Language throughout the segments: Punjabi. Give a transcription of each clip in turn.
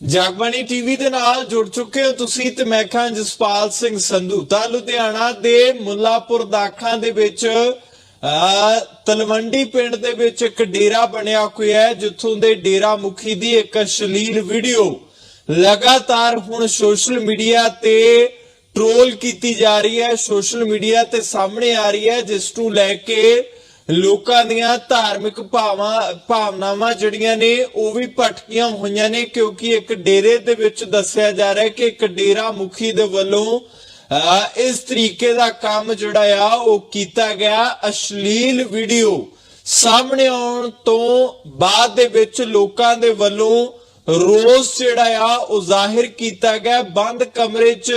ਜਗਬਾਣੀ ਟੀਵੀ ਦੇ ਨਾਲ ਜੁੜ ਚੁੱਕੇ ਹੋ ਤੁਸੀਂ ਤੇ ਮੈਂ ਖਾਂ ਜਸਪਾਲ ਸਿੰਘ ਸੰਧੂ। ਤਾਂ ਲੁਧਿਆਣਾ ਦੇ ਮੁੱਲਾਪੁਰ ਦਾਖਾਂ ਦੇ ਵਿੱਚ ਤਲਵੰਡੀ ਪਿੰਡ ਦੇ ਵਿੱਚ ਇੱਕ ਡੇਰਾ ਬਣਿਆ ਹੋਇਆ ਹੈ, ਜਿੱਥੋਂ ਦੇ ਡੇਰਾ ਮੁਖੀ ਦੀ ਇੱਕ ਅਸ਼ਲੀਲ ਵੀਡੀਓ ਲਗਾਤਾਰ ਹੁਣ ਸੋਸ਼ਲ ਮੀਡੀਆ ਤੇ ਟ੍ਰੋਲ ਕੀਤੀ ਜਾ ਰਹੀ ਹੈ। ਸੋਸ਼ਲ ਮੀਡੀਆ ਤੇ ਸਾਹਮਣੇ ਆ ਰਹੀ ਹੈ, ਜਿਸ ਨੂੰ ਲੈ ਕੇ ਲੋਕਾਂ ਦੀਆਂ ਧਾਰਮਿਕ ਭਾਵਾਂ, ਭਾਵਨਾਵਾਂ ਜਿਹੜੀਆਂ ਨੇ, ਉਹ ਵੀ ਭਟਕੀਆਂ ਹੋਈਆਂ ਨੇ, ਕਿਉਂਕਿ ਇੱਕ ਡੇਰੇ ਦੇ ਵਿੱਚ ਦੱਸਿਆ ਜਾ ਰਿਹਾ ਕਿ ਇੱਕ ਡੇਰਾ ਮੁਖੀ ਦੇ ਵੱਲੋਂ ਇਸ ਤਰੀਕੇ ਦਾ ਕੰਮ ਜਿਹੜਾ ਆ, ਉਹ ਕੀਤਾ ਗਿਆ। ਅਸ਼ਲੀਲ ਵੀਡੀਓ ਸਾਹਮਣੇ ਆਉਣ ਤੋਂ ਬਾਅਦ ਦੇ ਵਿੱਚ ਲੋਕਾਂ ਦੇ ਵੱਲੋਂ ਰੋਸ ਜਿਹੜਾ ਆ, ਉਹ ਜ਼ਾਹਿਰ ਕੀਤਾ ਗਿਆ। ਬੰਦ ਕਮਰੇ 'ਚ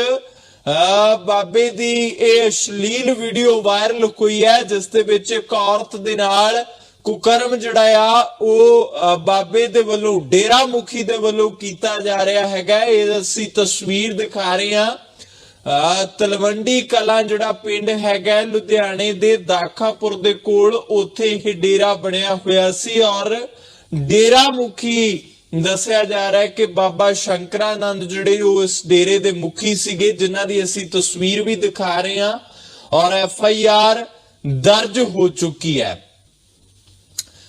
ਬਾਬੇ ਦੀ ਇਹ ਅਸ਼ਲੀਲ ਵੀਡੀਓ ਵਾਇਰਲ ਹੋਈ ਹੈ, ਜਿਸ ਦੇ ਵਿੱਚ ਇੱਕ ਔਰਤ ਦੇ ਨਾਲ ਕੁਕਰਮ ਜਿਹੜਾ ਆ, ਉਹ ਬਾਬੇ ਦੇ ਵੱਲੋਂ ਡੇਰਾ ਮੁਖੀ ਦੇ ਵੱਲੋਂ ਕੀਤਾ ਜਾ ਰਿਹਾ ਹੈਗਾ। ਇਹ ਅਸੀਂ ਤਸਵੀਰ ਦਿਖਾ ਰਹੇ ਹਾਂ। ਅਹ ਤਲਵੰਡੀ ਕਲਾਂ ਜਿਹੜਾ ਪਿੰਡ ਹੈਗਾ ਲੁਧਿਆਣੇ ਦੇ ਦਾਖਾਪੁਰ ਦੇ ਕੋਲ, ਉੱਥੇ ਇਹ ਡੇਰਾ ਬਣਿਆ ਹੋਇਆ ਸੀ ਔਰ ਡੇਰਾ ਮੁਖੀ ਦੱਸਿਆ ਜਾ ਰਿਹਾ ਹੈ ਕਿ ਬਾਬਾ ਸ਼ੰਕਰਾਨੰਦ ਜਿਹੜੇ ਉਹ ਇਸ ਡੇਰੇ ਦੇ ਮੁਖੀ ਸੀਗੇ, ਜਿਨ੍ਹਾਂ ਦੀ ਅਸੀਂ ਤਸਵੀਰ ਵੀ ਦਿਖਾ ਰਹੇ ਹਾਂ ਔਰ ਐਫ ਆਈ ਆਰ ਦਰਜ ਹੋ ਚੁੱਕੀ ਹੈ।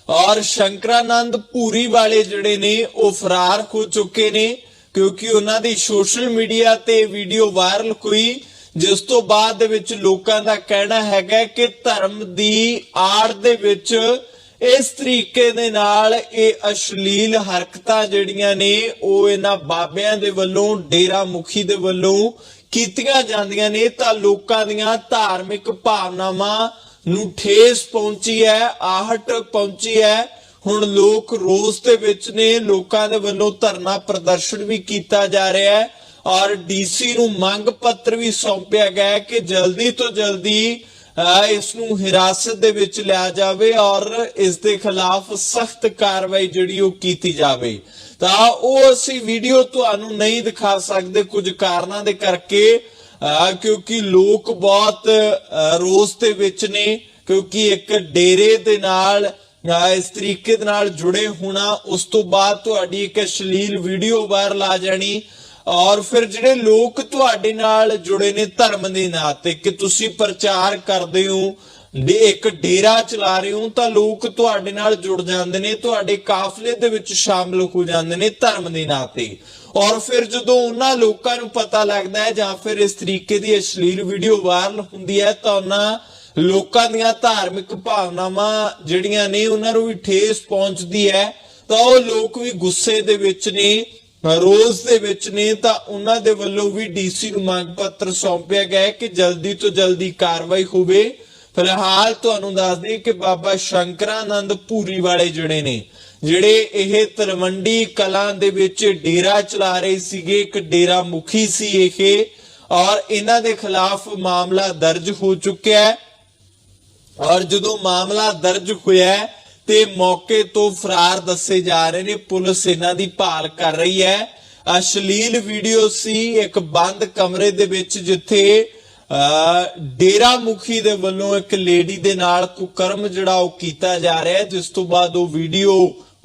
ਔਰ ਸ਼ੰਕਰਾਨੰਦ ਪੂਰੀ ਵਾਲੇ ਜਿਹੜੇ ਨੇ, ਉਹ ਫਰਾਰ ਹੋ ਚੁੱਕੇ ਨੇ ਕਿਉਂਕਿ ਉਹਨਾਂ ਦੀ ਸੋਸ਼ਲ ਮੀਡੀਆ ਤੇ ਵੀਡੀਓ ਵਾਇਰਲ ਹੋਈ, ਜਿਸ ਤੋਂ ਬਾਅਦ ਦੇ ਵਿੱਚ ਲੋਕਾਂ ਦਾ ਕਹਿਣਾ ਹੈਗਾ ਕਿ ਧਰਮ ਦੀ ਆੜ ਦੇ ਵਿੱਚ ਇਸ ਤਰੀਕੇ ਦੇ ਨਾਲ ਇਹ ਅਸ਼ਲੀਲ ਹਰਕਤਾਂ ਜਿਹੜੀਆਂ ਨੇ, ਉਹ ਇਹਨਾਂ ਬਾਬਿਆਂ ਦੇ ਵੱਲੋਂ, ਡੇਰਾ ਮੁਖੀ ਦੇ ਵੱਲੋਂ ਕੀਤੀਆਂ ਜਾਂਦੀਆਂ ਨੇ ਤਾਂ ਲੋਕਾਂ ਦੀਆਂ ਧਾਰਮਿਕ ਭਾਵਨਾਵਾਂ ਨੂੰ ਠੇਸ ਪਹੁੰਚੀ ਹੈ, ਆਹਟ ਪਹੁੰਚੀ ਹੈ। ਹੁਣ ਲੋਕ ਰੋਸ ਦੇ ਵਿੱਚ ਨੇ, ਲੋਕਾਂ ਦੇ ਵੱਲੋਂ ਧਰਨਾ ਪ੍ਰਦਰਸ਼ਨ ਵੀ ਕੀਤਾ ਜਾ ਰਿਹਾ ਹੈ। ਔਰ ਡੀਸੀ ਨੂੰ ਮੰਗ ਪੱਤਰ ਵੀ ਸੌਂਪਿਆ ਗਿਆ ਕਿ ਜਲਦੀ ਤੋਂ ਜਲਦੀ ਇਸ ਨੂੰ ਹਿਰਾਸਤ ਦੇ ਵਿੱਚ ਲਿਆ ਜਾਵੇ ਔਰ ਇਸ ਦੇ ਖਿਲਾਫ ਸਖਤ ਕਾਰਵਾਈ ਜਿਹੜੀ ਉਹ ਕੀਤੀ ਜਾਵੇ। ਤਾਂ ਉਹ ਅਸੀਂ ਵੀਡੀਓ ਤੁਹਾਨੂੰ ਨਹੀਂ ਦਿਖਾ ਸਕਦੇ ਕੁਝ ਕਾਰਨਾਂ ਦੇ ਕਰਕੇ, ਅਹ ਕਿਉਂਕਿ ਲੋਕ ਬਹੁਤ ਰੋਸ ਦੇ ਵਿੱਚ ਨੇ, ਕਿਉਂਕਿ ਇੱਕ ਡੇਰੇ ਦੇ ਨਾਲ ਇਸ ਤਰੀਕੇ ਦੇ ਨਾਲ ਜੁੜੇ ਹੋਣਾ, ਉਸ ਤੋਂ ਬਾਅਦ ਤੁਹਾਡੀ ਇੱਕ ਅਸ਼ਲੀਲ ਵੀਡੀਓ ਵਾਇਰਲ ਆ ਜਾਣੀ। ਔਰ ਫਿਰ ਜਿਹੜੇ ਲੋਕ ਤੁਹਾਡੇ ਨਾਲ ਜੁੜੇ ਨੇ ਧਰਮ ਦੇ ਨਾਂ ਤੇ, ਕਿ ਤੁਸੀਂ ਪ੍ਰਚਾਰ ਕਰਦੇ ਹੋ ਦੇ ਇੱਕ ਡੇਰਾ ਚਲਾ ਰਹੇ ਹੋ, ਤਾਂ ਲੋਕ ਤੁਹਾਡੇ ਨਾਲ ਜੁੜ ਜਾਂਦੇ ਨੇ, ਤੁਹਾਡੇ ਕਾਫਲੇ ਦੇ ਵਿੱਚ ਸ਼ਾਮਲ ਹੋ ਜਾਂਦੇ ਨੇ ਧਰਮ ਦੇ ਨਾਂ ਤੇ। ਔਰ ਫਿਰ ਜਦੋਂ ਉਹਨਾਂ ਲੋਕਾਂ ਨੂੰ ਪਤਾ ਲੱਗਦਾ ਹੈ, ਜਾਂ ਫਿਰ ਇਸ ਤਰੀਕੇ ਦੀ ਅਸ਼ਲੀਲ ਵੀਡੀਓ ਵਾਇਰਲ ਹੁੰਦੀ ਹੈ, ਤਾਂ ਉਹਨਾਂ ਲੋਕਾਂ ਦੀਆਂ ਧਾਰਮਿਕ ਭਾਵਨਾਵਾਂ ਜਿਹੜੀਆਂ ਨੇ, ਉਹਨਾਂ ਨੂੰ ਵੀ ਠੇਸ ਪਹੁੰਚਦੀ ਹੈ। ਤਾਂ ਉਹ ਲੋਕ ਵੀ ਗੁੱਸੇ ਦੇ ਵਿੱਚ ਨੇ। ਰੋਜ਼ ਦੇ ਵਿੱਚ ਨੇ ਤਾਂ ਉਹਨਾਂ ਦੇ ਵੱਲੋਂ ਵੀ ਡੀਸੀ ਨੂੰ ਮੰਗ ਪੱਤਰ ਸੌਂਪਿਆ ਗਿਆ ਹੈ ਕਿ ਜਲਦੀ ਤੋਂ ਜਲਦੀ ਕਾਰਵਾਈ ਹੋਵੇ। ਫਿਲਹਾਲ ਤੁਹਾਨੂੰ ਦੱਸ ਦਈਏ ਕਿ ਬਾਬਾ ਸ਼ੰਕਰਾਨੰਦ ਪੂਰੀ ਵਾਲੇ ਜਿਹੜੇ ਨੇ ਜਿਹੜੇ ਇਹ ਤਲਵੰਡੀ ਕਲਾਂ ਦੇ ਵਿੱਚ ਡੇਰਾ ਚਲਾ ਰਹੇ ਸੀਗੇ ਇੱਕ ਡੇਰਾ ਮੁਖੀ ਸੀ ਇਹ ਔਰ ਇਹਨਾਂ ਦੇ ਖਿਲਾਫ ਮਾਮਲਾ ਦਰਜ ਹੋ ਚੁੱਕਿਆ ਹੈ। ਔਰ ਜਦੋਂ ਮਾਮਲਾ ਦਰਜ ਹੋਇਆ ਹੈ, ਤੇ ਮੌਕੇ ਤੋਂ ਫਰਾਰ ਦੱਸੇ ਜਾ ਰਹੇ ਨੇ। ਪੁਲਿਸ ਇਹਨਾਂ ਦੀ ਭਾਲ ਕਰ ਰਹੀ ਹੈ। ਅਸ਼ਲੀਲ ਵੀਡੀਓ ਸੀ ਇੱਕ ਬੰਦ ਕਮਰੇ ਦੇ ਵਿੱਚ, ਜਿੱਥੇ ਡੇਰਾ ਮੁਖੀ ਦੇ ਵੱਲੋਂ ਇੱਕ ਲੇਡੀ ਦੇ ਨਾਲ ਕੁਕਰਮ ਜਿਹੜਾ ਉਹ ਕੀਤਾ ਜਾ ਰਿਹਾ ਜਿਸ ਤੋਂ ਬਾਅਦ ਉਹ ਵੀਡੀਓ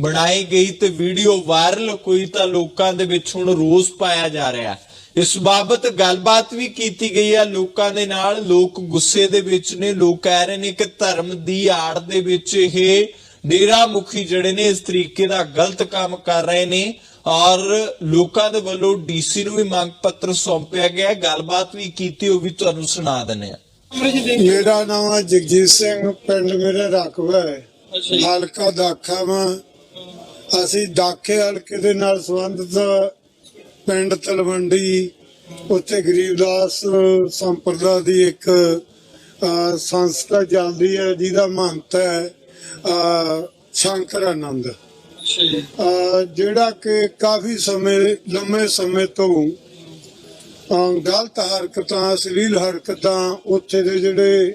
ਬਣਾਈ ਗਈ ਤੇ ਵੀਡੀਓ ਵਾਇਰਲ ਹੋਈ ਤਾਂ ਲੋਕਾਂ ਦੇ ਵਿੱਚ ਹੁਣ ਰੋਸ ਪਾਇਆ ਜਾ ਰਿਹਾ ਇਸ ਬਾਬਤ ਗੱਲਬਾਤ ਵੀ ਕੀਤੀ ਗਈ ਹੈ। ਲੋਕਾਂ ਦੇ ਨਾਲ ਲੋਕ ਗੁੱਸੇ ਦੇ ਵਿੱਚ ਨੇ। ਲੋਕ ਕਹਿ ਰਹੇ ਨੇ ਕਿ ਧਰਮ ਦੀ ਆੜ ਦੇ ਵਿੱਚ ਇਹ ਡੇਰਾ ਮੁਖੀ ਜਿਹੜੇ ਨੇ ਇਸ ਤਰੀਕੇ ਦਾ ਗਲਤ ਕੰਮ ਕਰ ਰਹੇ ਨੇ ਔਰ ਲੋਕਾਂ ਦੇ ਵੱਲੋਂ ਡੀਸੀ ਨੂੰ ਵੀ ਮੰਗ ਪੱਤਰ ਸੌਂਪਿਆ ਗਿਆ ਗੱਲਬਾਤ ਵੀ ਕੀਤੀ ਉਹ ਵੀ ਤੁਹਾਨੂੰ ਸੁਣਾ ਦਿੰਦੇ ਆ ਮੇਰਾ ਨਾਮ ਹੈ ਜਗਜੀਤ ਸਿੰਘ ਪਿੰਡ ਮੇਰਾ ਰਕਬਾ ਹੈ। ਹਲਕਾ ਦਾਖਾ ਵਾ। ਅਸੀਂ ਦਾਖੇ ਹਲਕੇ ਦੇ ਨਾਲ ਸੰਬੰਧਿਤ ਪਿੰਡ ਤਲਵੰਡੀ ਉੱਥੇ ਗਰੀਬਦਾਸ ਸੰਪਰਦਾ ਦੀ ਇੱਕ ਸੰਸਥਾ ਚੱਲਦੀ ਹੈ ਜਿਹਦਾ ਮਹੰਤ ਹੈ। ਸ਼ੰਕਰ ਆਨੰਦ। ਜਿਹੜਾ ਕਿ ਕਾਫੀ ਸਮੇਂ ਲੰਮੇ ਸਮੇਂ ਤੋਂ ਗਲਤ ਹਰਕਤਾਂ ਅਸ਼ਲੀਲ ਹਰਕਤਾਂ ਉੱਥੇ ਦੇ ਜਿਹੜੇ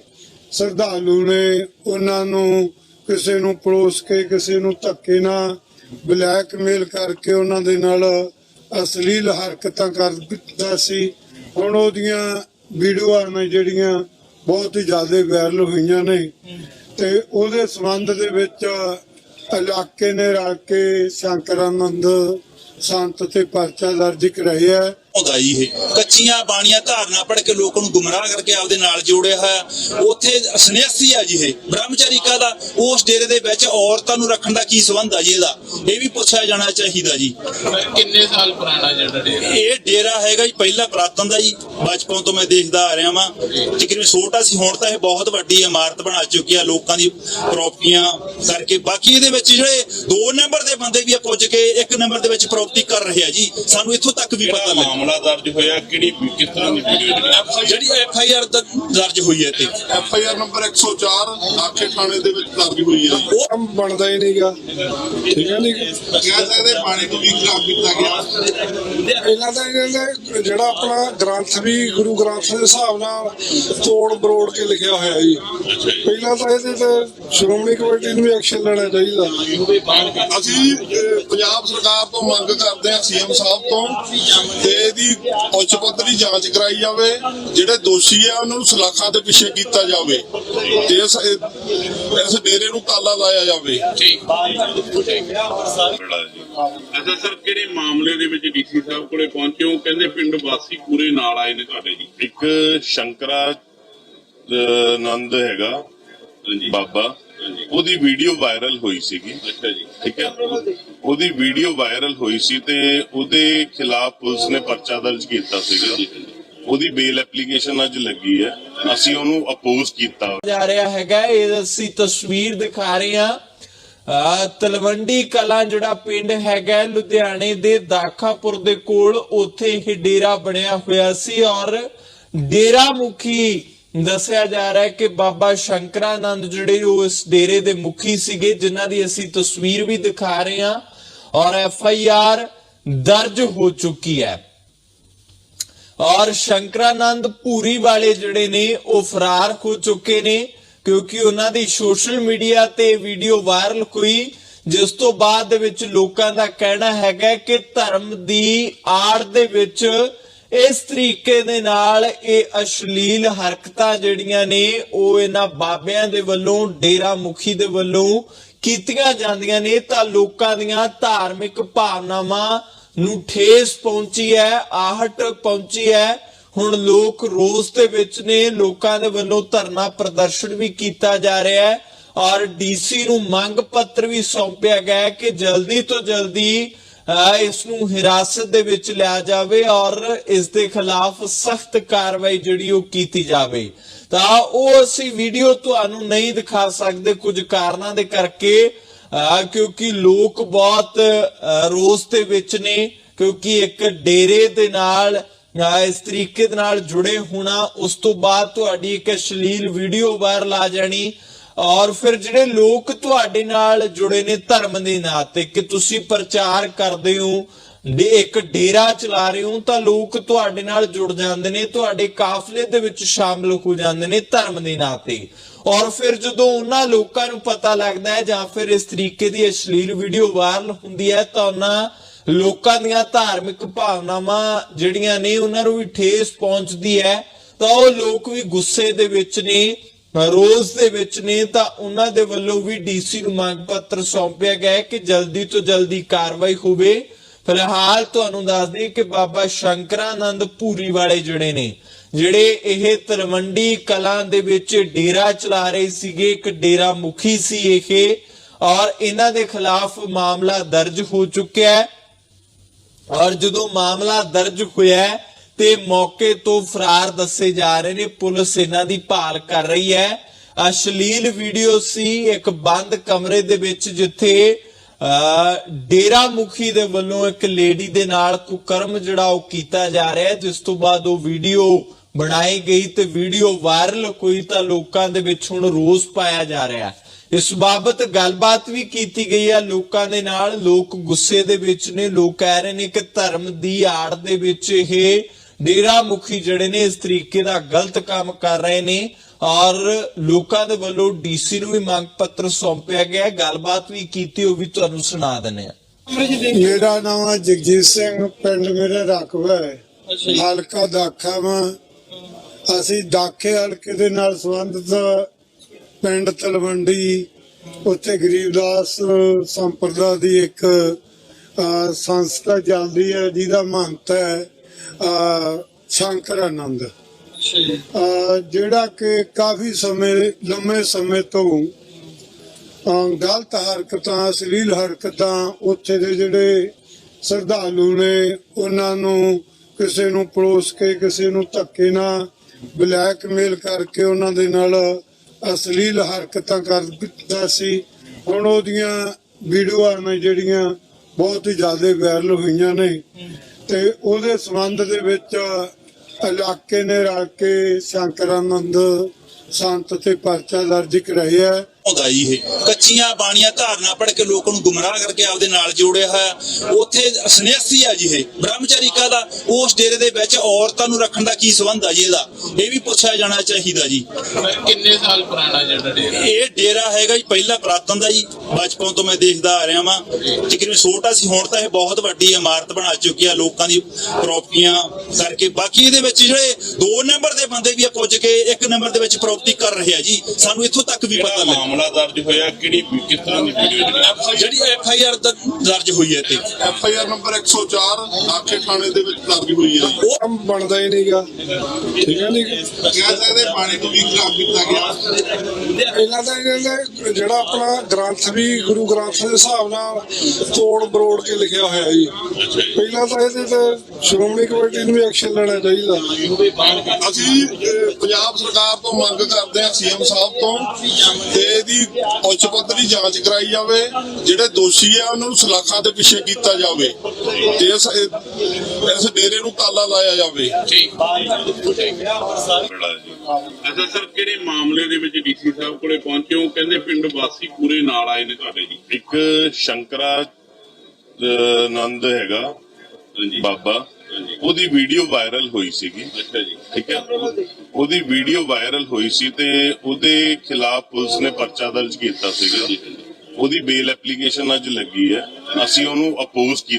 ਸ਼ਰਧਾਲੂ ਨੇ ਉਹਨਾਂ ਨੂੰ ਕਿਸੇ ਨੂੰ ਪਲੋਸ ਕੇ ਕਿਸੇ ਨੂੰ ਧੱਕੇ ਨਾਲ ਬਲੈਕਮੇਲ ਕਰਕੇ ਉਹਨਾਂ ਦੇ ਨਾਲ ਅਸ਼ਲੀਲ ਹਰਕਤਾਂ ਕਰਦਾ ਸੀ। ਹੁਣ ਉਹਦੀਆਂ ਵੀਡੀਓਆਂ ਨੇ ਜਿਹੜੀਆਂ ਬਹੁਤ ਹੀ ਜ਼ਿਆਦਾ ਵਾਇਰਲ ਹੋਈਆਂ ਨੇ। ਤੇ ਉਹਦੇ ਸੰਬੰਧ ਦੇ ਵਿੱਚ ਇਲਾਕੇ ਨੇ ਰਲ ਕੇ ਸ਼ੰਕਰਾਨੰਦ ਸੰਤ ਤੇ ਪਰਚਾ ਦਰਜ ਕਰਾਇਆ ਹੁੰਦਾ ਜੀ ਇਹ। ਕੱਚੀਆਂ ਬਾਣੀਆਂ ਧਾਰਨਾ ਪੜ ਕੇ ਲੋਕਾਂ ਨੂੰ ਗੁੰਮਰਾਹ ਕਰਕੇ ਆਪਦੇ ਨਾਲ ਜੋੜਿਆ ਹੋਇਆ। ਉੱਥੇ ਸੰਨਿਆਸੀ ਆ ਜੀ ਇਹ ਬ੍ਰਹਮਚਾਰੀ ਕਾਹਦਾ? ਉਸ ਡੇਰੇ ਦੇ ਵਿੱਚ ਔਰਤਾਂ ਨੂੰ ਰੱਖਣ ਦਾ ਕੀ ਸੰਬੰਧ ਆ ਜੀ ਇਹਦਾ? ਇਹ ਵੀ ਪੁੱਛਿਆ ਜਾਣਾ ਚਾਹੀਦਾ ਜੀ। ਕਿੰਨੇ ਸਾਲ ਪੁਰਾਣਾ ਜਿਹੜਾ ਡੇਰਾ? ਇਹ ਡੇਰਾ ਹੈਗਾ ਜੀ ਪਹਿਲਾ ਪ੍ਰਾਤਨ ਦਾ ਜੀ। ਬਚਪਨ ਤੋਂ ਮੈਂ ਦੇਖਦਾ ਆ ਰਿਹਾ ਵਾਂ। ਤਕਰੀਬਨ ਛੋਟਾ ਸੀ ਹੁਣ ਤਾਂ ਇਹ ਬਹੁਤ ਵੱਡੀ ਇਮਾਰਤ ਬਣਾ ਚੁੱਕੀ ਆ ਲੋਕਾਂ ਦੀ ਪ੍ਰਾਪਰਟੀਆਂ ਕਰਕੇ। ਬਾਕੀ ਇਹਦੇ ਵਿੱਚ ਜਿਹੜੇ ਦੋ ਨੰਬਰ ਦੇ ਬੰਦੇ ਵੀ ਆ ਪੁੱਜ ਕੇ ਇੱਕ ਨੰਬਰ ਦੇ ਵਿੱਚ ਪ੍ਰਾਪਰਟੀ ਕਰ ਰਹੇ ਆ ਜੀ। ਸਾਨੂੰ ਇੱਥੋਂ ਤੱਕ ਵੀ ਪਤਾ ਕਿਹੜਾ ਲੱਗਾ ਮਾਮਲਾ ਦਰਜ ਹੋਇਆ ਕਿਹੜੀ ਕਿਸ ਤਰ੍ਹਾਂ ਦੀ ਵੀਡੀਓ ਜਿਹੜੀ ਐਫ ਆਈ ਆਰ ਦਰਜ ਹੋਈ ਹੈ ਤੇ F I R number 104 Dakha ਥਾਣੇ ਦੇ ਵਿੱਚ ਦਰਜ ਹੋਈ ਹੈ ਜੀ। ਕੰਮ ਬਣਦਾ ਹੀ ਨਹੀਂਗਾ। ਠੀਕ ਹੈ ਨਹੀਂ ਕਹਿ ਸਕਦੇ ਪਾਣੀ ਨੂੰ ਵੀ ਖਰਾਬ ਕੀਤਾ ਗਿਆ। ਇਹਨਾਂ ਦਾ ਇਹਨਾਂ ਨੇ ਜਿਹੜਾ ਆਪਣਾ ਗ੍ਰੰਥ ਵੀ ਗੁਰੂ ਗ੍ਰੰਥ ਦੇ ਹਿਸਾਬ ਨਾਲ ਤੋੜ ਬਰੋੜ ਕੇ ਲਿਖਿਆ ਹੋਇਆ ਜੀ। ਪਹਿਲਾਂ ਤਾਂ ਇਹਦੇ ਤੇ ਸ਼੍ਰੋਮਣੀ ਕਮੇਟੀ ਨੂੰ ਵੀ ਐਕਸ਼ਨ ਲੈਣਾ ਚਾਹੀਦਾ। ਅਸੀਂ ਪੰਜਾਬ ਸਰਕਾਰ ਤੋਂ ਮੰਗ ਕਰਦੇ ਹਾਂ ਸੀਐਮ ਸਾਹਿਬ ਤੋਂ। ਤੇ ਇਹਦੀ ਉੱਚ ਪੱਧਰੀ ਜਾਂਚ ਕਰਾਈ ਜਾਵੇ ਜਿਹੜੇ ਦੋਸ਼ੀ ਆ ਉਹਨਾਂ ਨੂੰ ਸਲਾਖਾਂ ਦੇ ਪਿੱਛੇ ਕੀਤਾ ਜਾਵੇ। ਤੇ ਇਸ ਇਸ ਡੇਰੇ ਨੂੰ ਤਾਲਾ ਲਾਇਆ ਜਾਵੇ। ਅੱਛਾ ਸਰ ਕਿਹੜੇ ਮਾਮਲੇ ਦੇ ਵਿੱਚ ਡੀਸੀ ਸਾਹਿਬ ਕੋਲੇ ਪਹੁੰਚੇ ਹੋ? ਕਹਿੰਦੇ ਪਿੰਡ ਵਾਸੀ ਪੂਰੇ ਨਾਲ ਆਏ ਨੇ ਤੁਹਾਡੇ ਜੀ। ਇੱਕ ਸ਼ੰਕਰਾ ਅਹ, ਨੰਦ ਹੈਗਾ ਬਾਬਾ। ਉਹਦੀ ਵੀਡੀਓ ਵਾਇਰਲ ਹੋਈ ਸੀਗੀ। ਅੱਛਾ ਜੀ। ਠੀਕ ਹੈ। ਉਹਦੀ ਵੀਡੀਓ ਵਾਇਰਲ ਹੋਈ ਸੀ ਤੇ ਉਹਦੇ ਖਿਲਾਫ ਪੁਲਿਸ ਨੇ ਪਰਚਾ ਦਰਜ ਕੀਤਾ ਸੀਗਾ। ਉਹਦੀ ਬੇਲ ਐਪਲੀਕੇਸ਼ਨ ਅੱਜ ਲੱਗੀ ਹੈ। ਅਸੀਂ ਉਹਨੂੰ ਅਪੋਜ਼ ਕੀਤਾ। ਜਾ ਰਿਹਾ ਹੈਗਾ ਇਹ ਅਸੀਂ ਤਸਵੀਰ ਦਿਖਾ ਰਹੇ ਹਾਂ। ਤਲਵੰਡੀ ਕਲਾਂ ਜਿਹੜਾ ਪਿੰਡ ਹੈਗਾ ਲੁਧਿਆਣੇ ਦੇ ਦਾਖਾਪੁਰ ਦੇ ਕੋਲ ਉੱਥੇ ਇਹ ਡੇਰਾ ਬਣਿਆ ਹੋਇਆ ਸੀ ਔਰ ਡੇਰਾ ਮੁਖੀ ਦੱਸਿਆ ਜਾ ਰਿਹਾ ਹੈ ਕਿ ਬਾਬਾ ਸ਼ੰਕਰਾਨੰਦ ਜਿਹੜੇ ਉਹ ਇਸ ਡੇਰੇ ਦੇ ਮੁਖੀ ਸੀਗੇ, ਜਿਨ੍ਹਾਂ ਦੀ ਅਸੀਂ ਤਸਵੀਰ ਵੀ ਦਿਖਾ ਰਹੇ ਹਾਂ ਔਰ ਐਫ ਆਈ ਆਰ ਦਰਜ ਹੋ ਚੁੱਕੀ ਹੈ। ਔਰ ਸ਼ੰਕਰਾਨੰਦ ਪੂਰੀ ਵਾਲੇ ਜਿਹੜੇ ਨੇ, ਉਹ ਫਰਾਰ ਹੋ ਚੁੱਕੇ ਨੇ ਕਿਉਂਕਿ ਉਹਨਾਂ ਦੀ ਸੋਸ਼ਲ ਮੀਡੀਆ ਤੇ ਵੀਡੀਓ ਵਾਇਰਲ ਹੋਈ, ਜਿਸ ਤੋਂ ਬਾਅਦ ਦੇ ਵਿੱਚ ਲੋਕਾਂ ਦਾ ਕਹਿਣਾ ਹੈਗਾ ਕਿ ਧਰਮ ਦੀ ਆੜ ਦੇ ਵਿੱਚ ਇਸ ਤਰੀਕੇ ਦੇ ਨਾਲ ਇਹ ਅਸ਼ਲੀਲ ਹਰਕਤਾਂ ਜਿਹੜੀਆਂ ਨੇ, ਉਹ ਇਹਨਾਂ ਬਾਬਿਆਂ ਦੇ ਵੱਲੋਂ, ਡੇਰਾ ਮੁਖੀ ਦੇ ਵੱਲੋਂ ਕੀਤੀਆਂ ਜਾਂਦੀਆਂ ਨੇ ਤਾਂ ਲੋਕਾਂ ਦੀਆਂ ਧਾਰਮਿਕ ਭਾਵਨਾਵਾਂ ਨੂੰ ਠੇਸ ਪਹੁੰਚੀ ਹੈ, ਆਹਟ ਪਹੁੰਚੀ ਹੈ। ਹੁਣ ਲੋਕ ਰੋਸ ਦੇ ਵਿੱਚ ਨੇ, ਲੋਕਾਂ ਦੇ ਵੱਲੋਂ ਧਰਨਾ ਪ੍ਰਦਰਸ਼ਨ ਵੀ ਕੀਤਾ ਜਾ ਰਿਹਾ ਹੈ। ਔਰ ਡੀਸੀ ਨੂੰ ਮੰਗ ਪੱਤਰ ਵੀ ਸੌਂਪਿਆ ਗਿਆ ਕਿ ਜਲਦੀ ਤੋਂ ਜਲਦੀ ਇਸ ਨੂੰ ਹਿਰਾਸਤ ਦੇ ਵਿੱਚ ਲਿਆ ਜਾਵੇ ਔਰ ਇਸ ਦੇ ਖਿਲਾਫ ਸਖਤ ਕਾਰਵਾਈ ਜਿਹੜੀ ਉਹ ਕੀਤੀ ਜਾਵੇ। ਤਾਂ ਉਹ ਅਸੀਂ ਵੀਡੀਓ ਤੁਹਾਨੂੰ ਨਹੀਂ ਦਿਖਾ ਸਕਦੇ ਕੁਝ ਕਾਰਨਾਂ ਦੇ ਕਰਕੇ ਕਿਉਂਕਿ ਲੋਕ ਬਹੁਤ ਰੋਸ ਦੇ ਵਿੱਚ ਨੇ, ਕਿਉਂਕਿ ਇੱਕ ਡੇਰੇ ਦੇ ਨਾਲ ਇਸ ਤਰੀਕੇ ਦੇ ਨਾਲ ਜੁੜੇ ਹੋਣਾ, ਉਸ ਤੋਂ ਬਾਅਦ ਤੁਹਾਡੀ ਇੱਕ ਅਸ਼ਲੀਲ ਵੀਡੀਓ ਵਾਇਰਲ ਆ ਜਾਣੀ। ਔਰ ਫਿਰ ਜਿਹੜੇ ਲੋਕ ਤੁਹਾਡੇ ਨਾਲ ਜੁੜੇ ਨੇ ਧਰਮ ਦੇ ਨਾਂ ਤੇ, ਕਿ ਤੁਸੀਂ ਪ੍ਰਚਾਰ ਕਰਦੇ ਹੋ, ਡੇ ਇੱਕ ਡੇਰਾ ਚਲਾ ਰਹੇ ਹੋ, ਤਾਂ ਲੋਕ ਤੁਹਾਡੇ ਨਾਲ ਜੁੜ ਜਾਂਦੇ ਨੇ, ਤੁਹਾਡੇ ਕਾਫਲੇ ਦੇ ਵਿੱਚ ਸ਼ਾਮਲ ਹੋ ਜਾਂਦੇ ਨੇ ਧਰਮ ਦੇ ਨਾਂ ਤੇ। ਔਰ ਫਿਰ ਜਦੋਂ ਉਹਨਾਂ ਲੋਕਾਂ ਨੂੰ ਪਤਾ ਲੱਗਦਾ ਹੈ, ਜਾਂ ਫਿਰ ਇਸ ਤਰੀਕੇ ਦੀ ਅਸ਼ਲੀਲ ਵੀਡੀਓ ਵਾਇਰਲ ਹੁੰਦੀ ਹੈ, ਤਾਂ ਉਹਨਾਂ ਲੋਕਾਂ ਦੀਆਂ ਧਾਰਮਿਕ ਭਾਵਨਾਵਾਂ ਜਿਹੜੀਆਂ ਨੇ, ਉਹਨਾਂ ਨੂੰ ਵੀ ਠੇਸ ਪਹੁੰਚਦੀ ਹੈ। ਤਾਂ ਉਹ ਲੋਕ ਵੀ ਗੁੱਸੇ ਦੇ ਵਿੱਚ ਨੇ। ਰੋਜ਼ ਦੇ ਵਿੱਚ ਨੇ ਤਾਂ ਉਹਨਾਂ ਦੇ ਵੱਲੋਂ ਵੀ ਡੀਸੀ ਨੂੰ ਮੰਗ ਪੱਤਰ ਸੌਂਪਿਆ ਗਿਆ ਹੈ ਕਿ ਜਲਦੀ ਤੋਂ ਜਲਦੀ ਕਾਰਵਾਈ ਹੋਵੇ। ਫਿਲਹਾਲ ਤੁਹਾਨੂੰ ਦੱਸ ਦਈਏ ਕਿ ਬਾਬਾ ਸ਼ੰਕਰਾਨੰਦ ਪੂਰੀ ਵਾਲੇ ਜਿਹੜੇ ਨੇ ਜਿਹੜੇ ਇਹ ਤਲਵੰਡੀ ਕਲਾਂ ਦੇ ਵਿੱਚ ਡੇਰਾ ਚਲਾ ਰਹੇ ਸੀਗੇ ਇੱਕ ਡੇਰਾ ਮੁਖੀ ਸੀ ਇਹ ਔਰ ਇਹਨਾਂ ਦੇ ਖਿਲਾਫ ਮਾਮਲਾ ਦਰਜ ਹੋ ਚੁੱਕਿਆ ਹੈ। ਔਰ ਜਦੋਂ ਮਾਮਲਾ ਦਰਜ ਹੋਇਆ ਹੈ, ਤੇ ਮੌਕੇ ਤੋਂ ਫਰਾਰ ਦੱਸੇ ਜਾ ਰਹੇ ਨੇ। ਪੁਲਿਸ ਇਹਨਾਂ ਦੀ ਭਾਲ ਕਰ ਰਹੀ ਹੈ। ਅਸ਼ਲੀਲ ਵੀਡੀਓ ਸੀ ਇੱਕ ਬੰਦ ਕਮਰੇ ਦੇ ਵਿੱਚ, ਜਿੱਥੇ ਡੇਰਾ ਮੁਖੀ ਦੇ ਵੱਲੋਂ ਇੱਕ ਲੇਡੀ ਦੇ ਨਾਲ ਕੁਕਰਮ ਜਿਹੜਾ ਉਹ ਕੀਤਾ ਜਾ ਰਿਹਾ ਜਿਸ ਤੋਂ ਬਾਅਦ ਉਹ ਵੀਡੀਓ ਬਣਾਈ ਗਈ ਤੇ ਵੀਡੀਓ ਵਾਇਰਲ ਹੋਈ ਤਾਂ ਲੋਕਾਂ ਦੇ ਵਿੱਚ ਹੁਣ ਰੋਸ ਪਾਇਆ ਜਾ ਰਿਹਾ ਇਸ ਬਾਬਤ ਗੱਲਬਾਤ ਵੀ ਕੀਤੀ ਗਈ ਹੈ। ਲੋਕਾਂ ਦੇ ਨਾਲ ਲੋਕ ਗੁੱਸੇ ਦੇ ਵਿੱਚ ਨੇ। ਲੋਕ ਕਹਿ ਰਹੇ ਨੇ ਕਿ ਧਰਮ ਦੀ ਆੜ ਦੇ ਵਿੱਚ ਇਹ ਡੇਰਾ ਮੁਖੀ ਜਿਹੜੇ ਨੇ ਇਸ ਤਰੀਕੇ ਦਾ ਗਲਤ ਕੰਮ ਕਰ ਰਹੇ ਨੇ ਔਰ ਲੋਕਾਂ ਦੇ ਵੱਲੋਂ ਡੀਸੀ ਨੂੰ ਵੀ ਮੰਗ ਪੱਤਰ ਸੌਂਪਿਆ ਗਿਆ ਹੈ। ਗੱਲਬਾਤ ਵੀ ਕੀਤੀ ਉਹ ਵੀ ਤੁਹਾਨੂੰ ਸੁਣਾ ਦਿੰਦੇ ਆ ਮੇਰਾ ਨਾਮ ਹੈ ਜਗਜੀਤ ਸਿੰਘ ਪਿੰਡ ਮੇਰਾ ਰਕਬਾ ਹੈ। ਹਲਕਾ ਦਾਖਾ ਵਾ। ਅਸੀਂ ਦਾਖੇ ਹਲਕੇ ਦੇ ਨਾਲ ਸੰਬੰਧਿਤ ਪਿੰਡ ਤਲਵੰਡੀ ਉੱਥੇ ਗਰੀਬਦਾਸ ਸੰਪਰਦਾ ਦੀ ਇੱਕ ਸੰਸਥਾ ਚੱਲਦੀ ਹੈ ਜਿਹਦਾ ਮਹੰਤ ਹੈ। ਸ਼ੰਕਰ ਆਨੰਦ। ਜਿਹੜਾ ਕਿ ਕਾਫੀ ਸਮੇਂ ਲੰਮੇ ਸਮੇਂ ਤੋਂ ਗਲਤ ਹਰਕਤਾਂ ਅਸ਼ਲੀਲ ਹਰਕਤਾਂ ਉੱਥੇ ਦੇ ਜਿਹੜੇ ਸ਼ਰਧਾਲੂ ਨੇ ਉਹਨਾਂ ਨੂੰ ਕਿਸੇ ਨੂੰ ਪਲੋਸ ਕੇ ਕਿਸੇ ਨੂੰ ਧੱਕੇ ਨਾਲ ਬਲੈਕਮੇਲ ਕਰਕੇ ਉਹਨਾਂ ਦੇ ਨਾਲ ਅਸ਼ਲੀਲ ਹਰਕਤਾਂ ਕਰਦਾ ਸੀ। ਹੁਣ ਉਹਦੀਆਂ ਵੀਡੀਓਆਂ ਨੇ ਜਿਹੜੀਆਂ ਬਹੁਤ ਹੀ ਜ਼ਿਆਦਾ ਵਾਇਰਲ ਹੋਈਆਂ ਨੇ। ਤੇ ਉਹਦੇ ਸੰਬੰਧ ਦੇ ਵਿੱਚ ਇਲਾਕੇ ਨੇ ਰਲ ਕੇ ਸ਼ੰਕਰਾਨੰਦ ਸੰਤ ਤੇ ਪਰਚਾ ਦਰਜ ਕਰਾਇਆ ਹੈ। ਹੁੰਦਾ ਜੀ ਇਹ। ਕੱਚੀਆਂ ਬਾਣੀਆਂ ਧਾਰਨਾ ਪੜ ਕੇ ਲੋਕਾਂ ਨੂੰ ਗੁੰਮਰਾਹ ਕਰਕੇ ਆਪਦੇ ਨਾਲ ਜੋੜਿਆ ਹੋਇਆ ਉੱਥੇ ਸੰਨਿਆਸੀ ਆ ਜੀ ਇਹ। ਬ੍ਰਹਮਚਾਰੀ ਦਾ ਉਸ ਡੇਰੇ ਦੇ ਵਿੱਚ ਔਰਤਾਂ ਨੂੰ ਰੱਖਣ ਦਾ ਕੀ ਸੰਬੰਧ ਆ ਜੀ ਇਹਦਾ? ਇਹ ਵੀ ਪੁੱਛਿਆ ਜਾਣਾ ਚਾਹੀਦਾ ਜੀ। ਕਿੰਨੇ ਸਾਲ ਪੁਰਾਣਾ ਜਿਹੜਾ ਡੇਰਾ? ਇਹ ਡੇਰਾ ਹੈਗਾ ਜੀ ਪਹਿਲਾ ਪ੍ਰਾਤਨ ਦਾ ਜੀ। ਬਚਪਨ ਤੋਂ ਮੈਂ ਦੇਖਦਾ ਆ ਰਿਹਾ ਵਾਂ। ਤਕਰੀਬਨ ਛੋਟਾ ਸੀ ਹੁਣ ਤਾਂ ਇਹ ਬਹੁਤ ਵੱਡੀ ਇਮਾਰਤ ਬਣਾ ਚੁੱਕੀ ਆ ਲੋਕਾਂ ਦੀ ਪ੍ਰਾਪਰਟੀਆਂ ਕਰਕੇ। ਬਾਕੀ ਇਹਦੇ ਵਿੱਚ ਜਿਹੜੇ ਦੋ ਨੰਬਰ ਦੇ ਬੰਦੇ ਵੀ ਆ ਪੁੱਜ ਕੇ ਇੱਕ ਨੰਬਰ ਦੇ ਵਿੱਚ ਪ੍ਰਾਪਰਟੀ ਕਰ ਰਹੇ ਆ ਜੀ। ਸਾਨੂੰ ਇੱਥੋਂ ਤੱਕ ਵੀ ਪਤਾ ਕਿਹੜਾ ਲੱਗਾ ਮਾਮਲਾ ਦਰਜ ਹੋਇਆ ਕਿਹੜੀ ਕਿਸ ਤਰ੍ਹਾਂ ਦੀ ਵੀਡੀਓ ਜਿਹੜੀ ਐਫ ਆਈ ਆਰ ਦਰਜ ਹੋਈ ਹੈ ਤੇ। ਐਫ ਆਈ ਆਰ ਨੰਬਰ 104 ਨਾਕੇ ਥਾਣੇ ਦੇ ਵਿੱਚ ਦਰਜ ਹੋਈ ਹੈ ਜੀ। ਕੰਮ ਬਣਦਾ ਹੀ ਨਹੀਂਗਾ। ਠੀਕ ਹੈ ਨਹੀਂ ਕਹਿ ਸਕਦੇ ਪਾਣੀ ਨੂੰ ਵੀ ਖਰਾਬ ਕੀਤਾ ਗਿਆ। ਇਹਨਾਂ ਦਾ ਇਹਨਾਂ ਦਾ ਜਿਹੜਾ ਆਪਣਾ ਗ੍ਰੰਥ ਵੀ ਗੁਰੂ ਗ੍ਰੰਥ ਦੇ ਹਿਸਾਬ ਨਾਲ ਤੋੜ ਬਰੋੜ ਕੇ ਲਿਖਿਆ ਹੋਇਆ ਜੀ। ਪਹਿਲਾਂ ਤਾਂ ਇਹਦੇ ਤੇ ਸ਼੍ਰੋਮਣੀ ਕਮੇਟੀ ਨੂੰ ਵੀ ਐਕਸ਼ਨ ਲੈਣਾ ਚਾਹੀਦਾ। ਅਸੀਂ ਪੰਜਾਬ ਸਰਕਾਰ ਤੋਂ ਮੰਗ ਕਰਦੇ ਹਾਂ ਸੀਐਮ ਸਾਹਿਬ ਤੋਂ। ਤੇ ਇਹਦੀ ਉੱਚ ਪੱਧਰੀ ਜਾਂਚ ਕਰਾਈ ਜਾਵੇ ਜਿਹੜੇ ਦੋਸ਼ੀ ਆ ਉਹਨਾਂ ਨੂੰ ਸਲਾਖਾਂ ਦੇ ਪਿੱਛੇ ਕੀਤਾ ਜਾਵੇ। ਤੇ ਇਸ ਇਸ ਡੇਰੇ ਨੂੰ ਤਾਲਾ ਲਾਇਆ ਜਾਵੇ। ਅੱਛਾ ਸਰ ਕਿਹੜੇ ਮਾਮਲੇ ਦੇ ਵਿੱਚ ਡੀਸੀ ਸਾਹਿਬ ਕੋਲੇ ਪਹੁੰਚੇ ਹੋ? ਕਹਿੰਦੇ ਪਿੰਡ ਵਾਸੀ ਪੂਰੇ ਨਾਲ ਆਏ ਨੇ ਤੁਹਾਡੇ ਜੀ। ਇੱਕ ਸ਼ੰਕਰਾ ਹੈਗਾ ਬਾਬਾ। ਉਹਦੀ ਵੀਡੀਓ ਵਾਇਰਲ ਹੋਈ ਸੀਗੀ। ਠੀਕ ਹੈ। ਉਹਦੀ ਵੀਡੀਓ ਵਾਇਰਲ ਹੋਈ ਸੀ ਤੇ ਉਹਦੇ ਖਿਲਾਫ ਪੁਲਿਸ ਨੇ ਪਰਚਾ ਦਰਜ ਕੀਤਾ ਸੀਗਾ। ਉਹਦੀ ਬੇਲ ਐਪਲੀਕੇਸ਼ਨ ਅੱਜ ਲੱਗੀ ਹੈ। ਅਸੀਂ ਉਹਨੂੰ ਅਪੋਜ਼ ਕੀਤਾ।